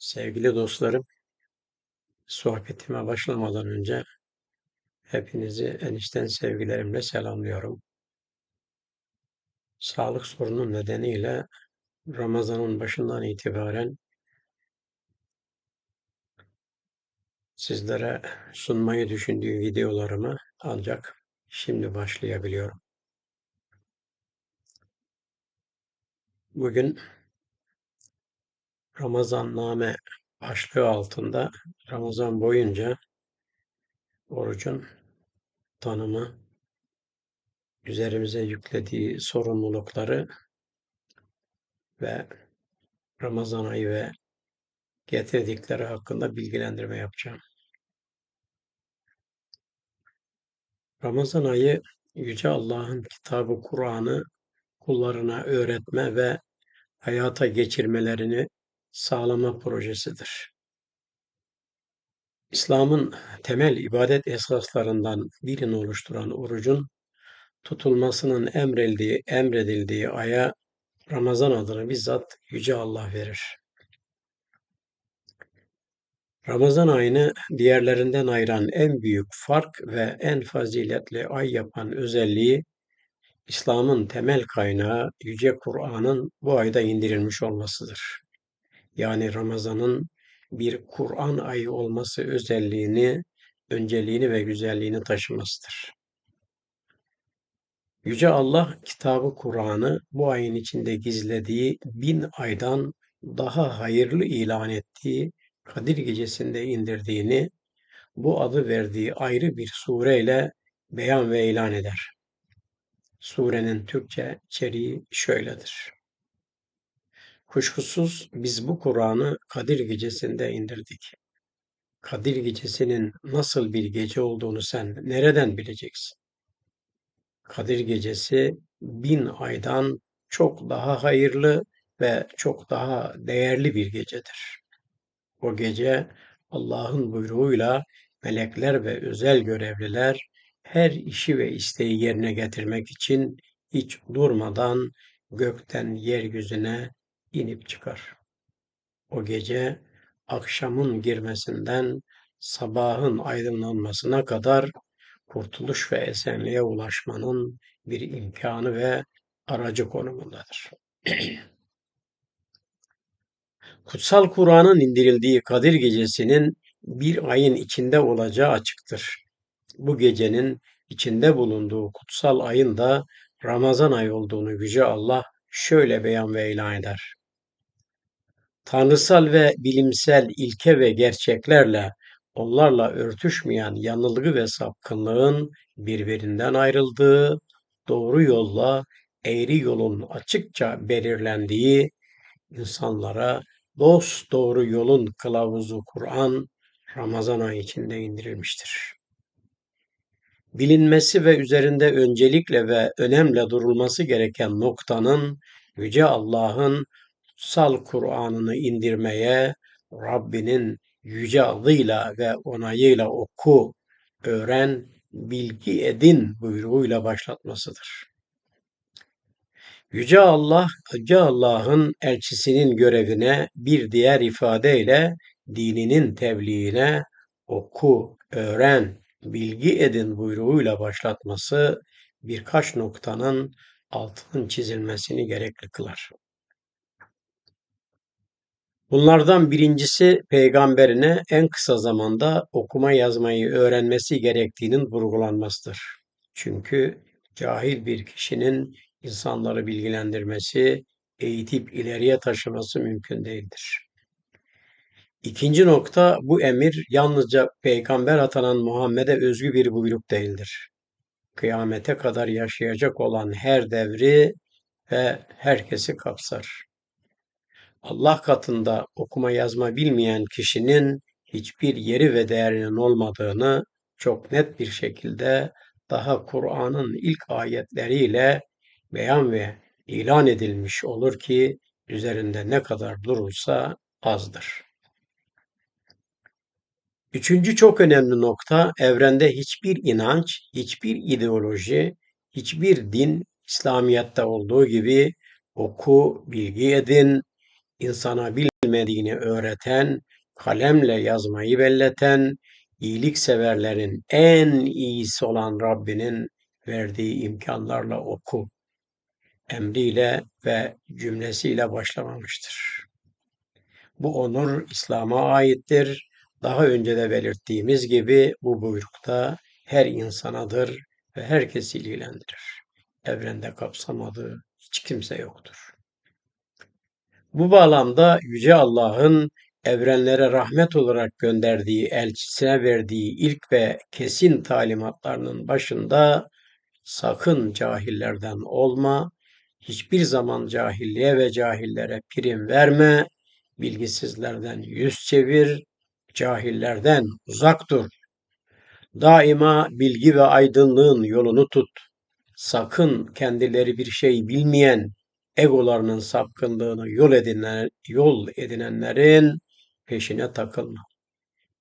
Sevgili dostlarım, sohbetime başlamadan önce hepinizi enişten sevgilerimle selamlıyorum. Sağlık sorunu nedeniyle Ramazan'ın başından itibaren sizlere sunmayı düşündüğüm videolarımı ancak şimdi başlayabiliyorum. Bugün Ramazan name başlığı altında Ramazan boyunca orucun tanımı, üzerimize yüklediği sorumlulukları ve Ramazan ayı ve getirdikleri hakkında bilgilendirme yapacağım. Ramazan ayı Yüce Allah'ın kitabı Kur'an'ı kullarına öğretme ve hayata geçirmelerini sağlama projesidir. İslam'ın temel ibadet esaslarından birini oluşturan orucun tutulmasının emredildiği, emredildiği aya Ramazan adını bizzat Yüce Allah verir. Ramazan ayını diğerlerinden ayıran en büyük fark ve en faziletli ay yapan özelliği İslam'ın temel kaynağı Yüce Kur'an'ın bu ayda indirilmiş olmasıdır. Yani Ramazan'ın bir Kur'an ayı olması özelliğini, önceliğini ve güzelliğini taşımasıdır. Yüce Allah kitabı Kur'an'ı bu ayın içinde gizlediği bin aydan daha hayırlı ilan ettiği Kadir Gecesi'nde indirdiğini, bu adı verdiği ayrı bir sureyle beyan ve ilan eder. Surenin Türkçe içeriği şöyledir. Kuşkusuz biz bu Kur'an'ı Kadir Gecesi'nde indirdik. Kadir Gecesi'nin nasıl bir gece olduğunu sen nereden bileceksin? Kadir Gecesi bin aydan çok daha hayırlı ve çok daha değerli bir gecedir. O gece Allah'ın buyruğuyla melekler ve özel görevliler her işi ve isteği yerine getirmek için hiç durmadan gökten yeryüzüne inip çıkar. O gece akşamın girmesinden sabahın aydınlanmasına kadar kurtuluş ve esenliğe ulaşmanın bir imkanı ve aracı konumundadır. Kutsal Kur'an'ın indirildiği Kadir Gecesi'nin bir ayın içinde olacağı açıktır. Bu gecenin içinde bulunduğu kutsal ayın da Ramazan ayı olduğunu Yüce Allah şöyle beyan ve ilan eder. Tanrısal ve bilimsel ilke ve gerçeklerle onlarla örtüşmeyen yanılgı ve sapkınlığın birbirinden ayrıldığı, doğru yolla eğri yolun açıkça belirlendiği, insanlara dost doğru yolun kılavuzu Kur'an Ramazan ayı içinde indirilmiştir. Bilinmesi ve üzerinde öncelikle ve önemle durulması gereken noktanın Yüce Allah'ın kutsal Kur'an'ını indirmeye Rabbinin yüce adıyla ve onayıyla oku, öğren, bilgi edin buyruğuyla başlatmasıdır. Yüce Allah, Yüce Allah'ın elçisinin görevine bir diğer ifadeyle dininin tebliğine oku, öğren, bilgi edin buyruğuyla başlatması birkaç noktanın altının çizilmesini gerekli kılar. Bunlardan birincisi peygamberine en kısa zamanda okuma yazmayı öğrenmesi gerektiğinin vurgulanmasıdır. Çünkü cahil bir kişinin insanları bilgilendirmesi, eğitip ileriye taşıması mümkün değildir. İkinci nokta bu emir yalnızca peygamber atanan Muhammed'e özgü bir buyruk değildir. Kıyamete kadar yaşayacak olan her devri ve herkesi kapsar. Allah katında okuma yazma bilmeyen kişinin hiçbir yeri ve değerinin olmadığını çok net bir şekilde daha Kur'an'ın ilk ayetleriyle beyan ve ilan edilmiş olur ki üzerinde ne kadar durulsa azdır. Üçüncü çok önemli nokta evrende hiçbir inanç, hiçbir ideoloji, hiçbir din İslamiyet'te olduğu gibi oku, bilgi edin, insana bilmediğini öğreten, kalemle yazmayı belleten, iyilikseverlerin en iyisi olan Rabbinin verdiği imkanlarla oku emriyle ve cümlesiyle başlamamıştır. Bu onur İslam'a aittir. Daha önce de belirttiğimiz gibi bu buyrukta her insanadır ve herkesi ilgilendirir. Evrende kapsamadığı hiç kimse yoktur. Bu bağlamda Yüce Allah'ın evrenlere rahmet olarak gönderdiği, elçisine verdiği ilk ve kesin talimatlarının başında sakın cahillerden olma, hiçbir zaman cahilliğe ve cahillere prim verme, bilgisizlerden yüz çevir, cahillerden uzak dur. Daima bilgi ve aydınlığın yolunu tut. Sakın kendileri bir şey bilmeyen, egolarının sapkınlığını yol, edinen, yol edinenlerin peşine takılma.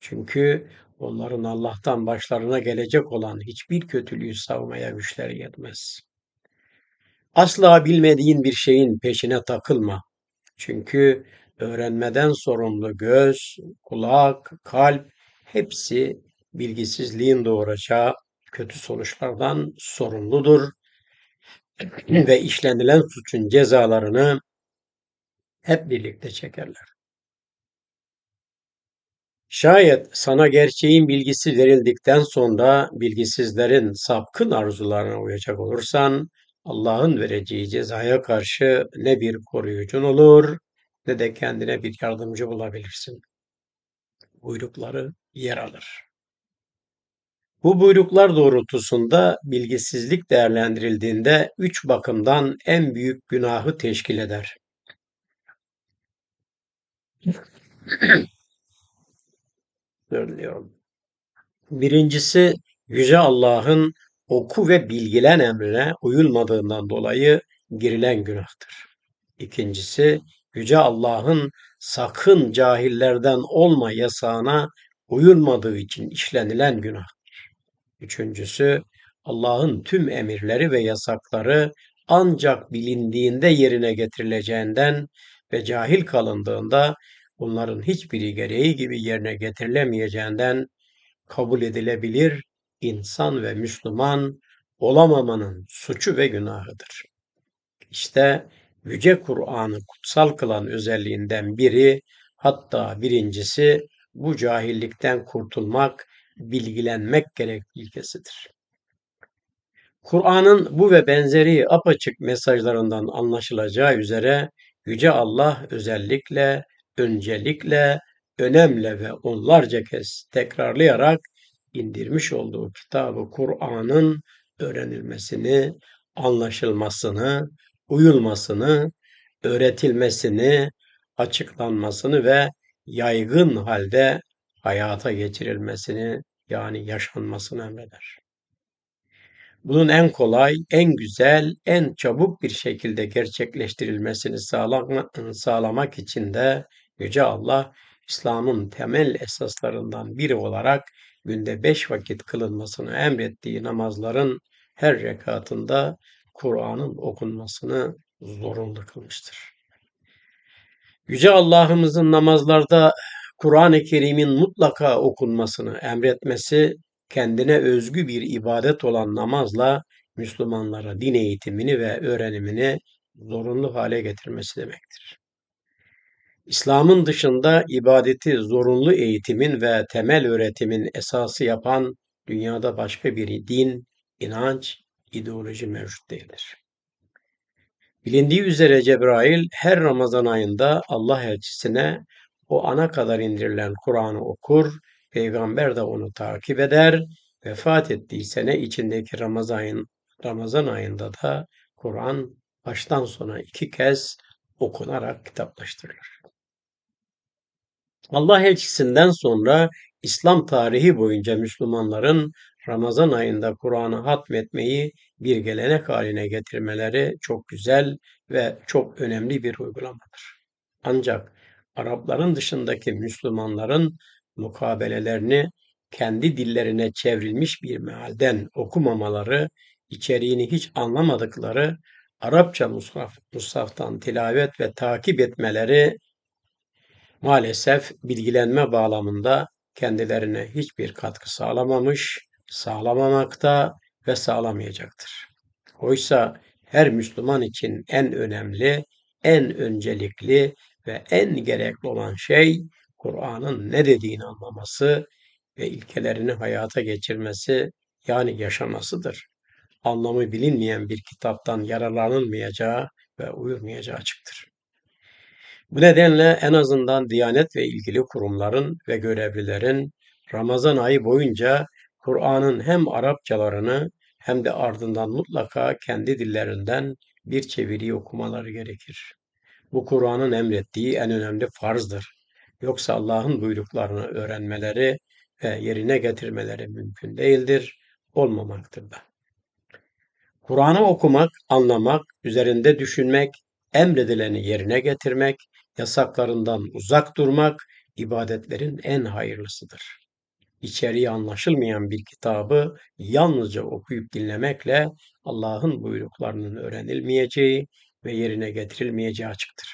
Çünkü onların Allah'tan başlarına gelecek olan hiçbir kötülüğü savmaya güçleri yetmez. Asla bilmediğin bir şeyin peşine takılma. Çünkü öğrenmeden sorumlu göz, kulak, kalp hepsi bilgisizliğin doğuracağı kötü sonuçlardan sorumludur ve işlenilen suçun cezalarını hep birlikte çekerler. Şayet sana gerçeğin bilgisi verildikten sonra bilgisizlerin sapkın arzularına uyacak olursan Allah'ın vereceği cezaya karşı ne bir koruyucun olur ne de kendine bir yardımcı bulabilirsin. Buyrukları yer alır. Bu buyruklar doğrultusunda bilgisizlik değerlendirildiğinde üç bakımdan en büyük günahı teşkil eder. Söylüyorum. Birincisi Yüce Allah'ın oku ve bilgilen emrine uyulmadığından dolayı girilen günahtır. İkincisi Yüce Allah'ın sakın cahillerden olma yasağına uyulmadığı için işlenilen günahtır. Üçüncüsü Allah'ın tüm emirleri ve yasakları ancak bilindiğinde yerine getirileceğinden ve cahil kalındığında bunların hiçbiri gereği gibi yerine getirilemeyeceğinden kabul edilebilir insan ve Müslüman olamamanın suçu ve günahıdır. İşte Yüce Kur'an'ı kutsal kılan özelliğinden biri hatta birincisi bu cahillikten kurtulmak, bilgilenmek gerek ilkesidir. Kur'an'ın bu ve benzeri apaçık mesajlarından anlaşılacağı üzere Yüce Allah özellikle, öncelikle, önemle ve onlarca kez tekrarlayarak indirmiş olduğu kitabı Kur'an'ın öğrenilmesini, anlaşılmasını, uyulmasını, öğretilmesini, açıklanmasını ve yaygın halde hayata geçirilmesini yani yaşanmasını emreder. Bunun en kolay, en güzel, en çabuk bir şekilde gerçekleştirilmesini sağlamak için de Yüce Allah İslam'ın temel esaslarından biri olarak günde beş vakit kılınmasını emrettiği namazların her rekatında Kur'an'ın okunmasını zorunlu kılmıştır. Yüce Allah'ımızın namazlarda Kur'an-ı Kerim'in mutlaka okunmasını emretmesi, kendine özgü bir ibadet olan namazla Müslümanlara din eğitimini ve öğrenimini zorunlu hale getirmesi demektir. İslam'ın dışında ibadeti zorunlu eğitimin ve temel öğretimin esası yapan dünyada başka bir din, inanç, ideoloji mevcut değildir. Bilindiği üzere Cebrail her Ramazan ayında Allah elçisine o ana kadar indirilen Kur'an'ı okur, peygamber de onu takip eder, vefat ettiği sene içindeki Ramazan, Ramazan ayında da Kur'an baştan sona iki kez okunarak kitaplaştırılır. Allah elçisinden sonra İslam tarihi boyunca Müslümanların Ramazan ayında Kur'an'ı hatmetmeyi bir gelenek haline getirmeleri çok güzel ve çok önemli bir uygulamadır. Ancak Arapların dışındaki Müslümanların mukabelelerini kendi dillerine çevrilmiş bir mealden okumamaları, içeriğini hiç anlamadıkları Arapça mushaf, mushaftan tilavet ve takip etmeleri maalesef bilgilenme bağlamında kendilerine hiçbir katkı sağlamamış, sağlamamakta ve sağlamayacaktır. Oysa her Müslüman için en önemli, en öncelikli ve en gerekli olan şey Kur'an'ın ne dediğini anlaması ve ilkelerini hayata geçirmesi yani yaşamasıdır. Anlamı bilinmeyen bir kitaptan yararlanılmayacağı ve uyulmayacağı açıktır. Bu nedenle en azından Diyanet ve ilgili kurumların ve görevlilerin Ramazan ayı boyunca Kur'an'ın hem Arapçalarını hem de ardından mutlaka kendi dillerinden bir çeviri okumaları gerekir. Bu Kur'an'ın emrettiği en önemli farzdır. Yoksa Allah'ın buyruklarını öğrenmeleri ve yerine getirmeleri mümkün değildir, olmamaktır da. Kur'an'ı okumak, anlamak, üzerinde düşünmek, emredileni yerine getirmek, yasaklarından uzak durmak ibadetlerin en hayırlısıdır. İçeriği anlaşılmayan bir kitabı yalnızca okuyup dinlemekle Allah'ın buyruklarının öğrenilmeyeceği ve yerine getirilmeyeceği açıktır.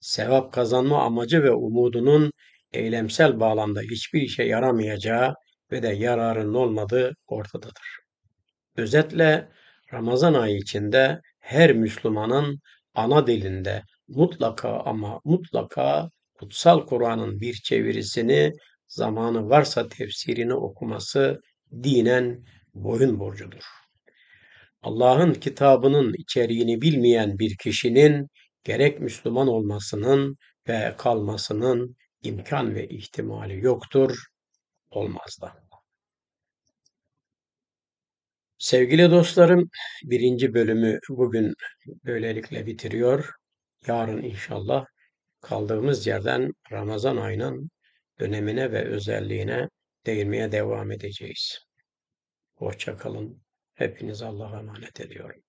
Sevap kazanma amacı ve umudunun eylemsel bağlamda hiçbir işe yaramayacağı ve de yararının olmadığı ortadadır. Özetle Ramazan ayı içinde her Müslümanın ana dilinde mutlaka ama mutlaka kutsal Kur'an'ın bir çevirisini zamanı varsa tefsirini okuması dinen boyun borcudur. Allah'ın kitabının içeriğini bilmeyen bir kişinin gerek Müslüman olmasının ve kalmasının imkan ve ihtimali yoktur, olmaz da. Sevgili dostlarım, birinci bölümü bugün böylelikle bitiriyor. Yarın inşallah kaldığımız yerden Ramazan ayının önemine ve özelliğine değinmeye devam edeceğiz. Hoşça kalın. Hepiniz Allah'a emanet ediyorum.